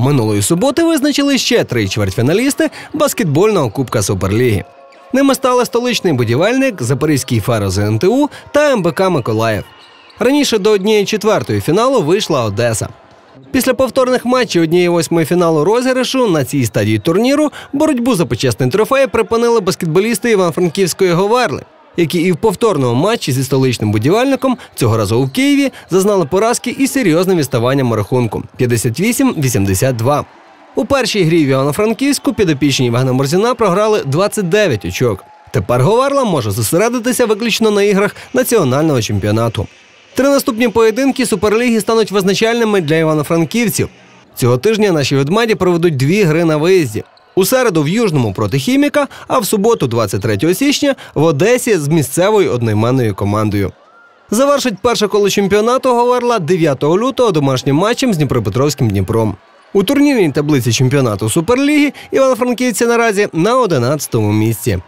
Минулої суботи визначили ще три чвертьфіналісти баскетбольного Кубка Суперліги. Ними стали столичний будівельник, Запорізький феро ЗНТУ та МБК Миколаїв. Раніше до однієї четвертої фіналу вийшла Одеса. Після повторних матчів однієї восьмої фіналу розіграшу на цій стадії турніру боротьбу за почесний трофей припинили баскетболісти Івано-Франківської Говерли, які і в повторному матчі зі столичним будівельником цього разу у Києві зазнали поразки і серйозним відставанням рахунку 58-82. У першій грі в Івано-Франківську підопічні Євгена Морзіна програли 29 очок. Тепер Говерла може зосередитися виключно на іграх національного чемпіонату. Три наступні поєдинки суперліги стануть визначальними для івано-франківців. Цього тижня наші ведмеді проведуть дві гри на виїзді. У середу в Южному проти хіміка, а в суботу, 23 січня, в Одесі з місцевою одноіменною командою. Завершить перше коло чемпіонату Говерла 9 лютого домашнім матчем з Дніпропетровським Дніпром. У турнірній таблиці чемпіонату Суперліги Івано-Франківці наразі на 11-му місці.